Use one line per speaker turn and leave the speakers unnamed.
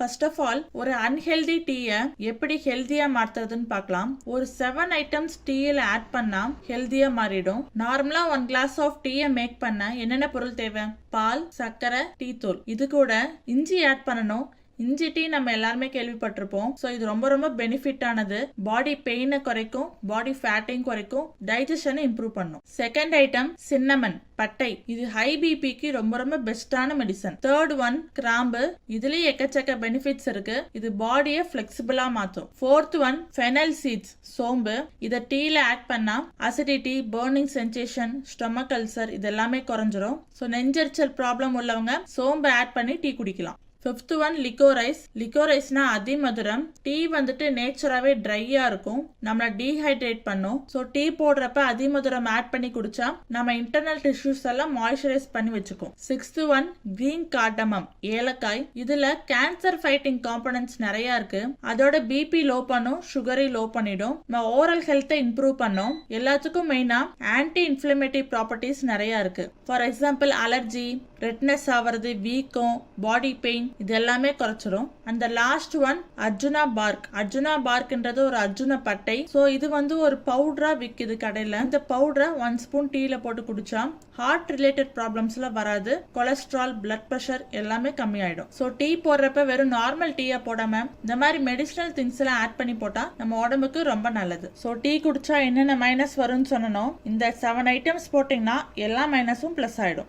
First of all ஒரு unhealthy டீயை எப்படி ஹெல்தியாக மாற்றுறதுன்னு பார்க்கலாம். ஒரு செவன் ஐட்டம்ஸ் டீயில் ஆட் பண்ணா ஹெல்தியாக மாறிடும். நார்மலாக ஒன் கிளாஸ் ஆஃப் டீயை மேக் பண்ண என்னென்ன பொருள் தேவை? பால் சர்க்கரை டீ தூள். இது கூட இஞ்சி ஆட் பண்ணணும். இஞ்சி டீ நம்ம எல்லாருமே கேள்விப்பட்டிருப்போம். ஸோ இது ரொம்ப ரொம்ப பெனிஃபிட் ஆனது. பாடி பெயினை குறைக்கும் பாடி ஃபேட்டையும் குறைக்கும் டைஜஷனை இம்ப்ரூவ் பண்ணும். செகண்ட் ஐட்டம் சின்னமன் பட்டை. இது ஹை பிபிக்கு ரொம்ப ரொம்ப பெஸ்டான மெடிசன் தேர்ட் ஒன் கிராம்பு. இதுலயும் எக்கச்சக்க பெனிஃபிட்ஸ் இருக்கு. இது பாடியை பிளெக்சிபிளா மாத்தும். ஃபோர்த் ஒன் ஃபெனல் சீட்ஸ் சோம்பு. இதை டீல ஆட் பண்ணா acidity burning sensation stomach ulcer இது எல்லாமே குறைஞ்சிரும். ஸோ நெஞ்சரிச்சல் ப்ராப்ளம் உள்ளவங்க சோம்பு ஆட் பண்ணி டீ குடிக்கலாம். ஃபிஃப்த் ஒன் லிக்கோரைஸ் லிக்கோரைஸ்னா அதிமதுரம் டீ வந்துட்டு நேச்சுராகவே ட்ரையாக இருக்கும். நம்மளை டீஹைட்ரேட் பண்ணும். ஸோ டீ போடுறப்ப அதிமதுரம் ஆட் பண்ணி குடிச்சா நம்ம இன்டர்னல் டிஷ்யூஸ் எல்லாம் மாய்ஸ்சரைஸ் பண்ணி வச்சுக்கும். சிக்ஸ்த் ஒன் கிரீன் காட்டமம் ஏலக்காய். இதில் கேன்சர் ஃபைட்டிங் காம்பனன்ட்ஸ் நிறையா இருக்கு. அதோட பிபி லோ பண்ணும் சுகரை லோ பண்ணிடும். நம்ம ஓரல் ஹெல்த்தை இம்ப்ரூவ் பண்ணும். எல்லாத்துக்கும் மெயினாக ஆன்டி இன்ஃப்ளமேட்டிவ் ப்ராப்பர்ட்டிஸ் நிறையா இருக்கு. ஃபார் எக்ஸாம்பிள் அலர்ஜி ரெட்னஸ் ஆகிறது வீக்கம் பாடி பெயின் இது எல்லாமே குறைச்சிரும். அந்த last one Arjuna bark Arjuna பார்க்ன்றது ஒரு அர்ஜுன பட்டை. ஸோ இது வந்து ஒரு பவுடரா விற்கிது கடையில். இந்த பவுடரை ஒன் ஸ்பூன் டீல போட்டு குடிச்சா ஹார்ட் ரிலேட்டட் ப்ராப்ளம்ஸ்ல வராது. கொலஸ்ட்ரால் பிளட் ப்ரெஷர் எல்லாமே கம்மியாயிடும். ஸோ டீ போடுறப்ப வெறும் நார்மல் டீயா போடாம இந்த மாதிரி மெடிசனல் திங்ஸ் எல்லாம் ஆட் பண்ணி போட்டா நம்ம உடம்புக்கு ரொம்ப நல்லது. ஸோ டீ குடிச்சா என்னென்ன மைனஸ் வரும்னு சொன்னோம் இந்த செவன் ஐட்டம்ஸ் போட்டிங்கன்னா எல்லா மைனஸும் ப்ளஸ் ஆயிடும்.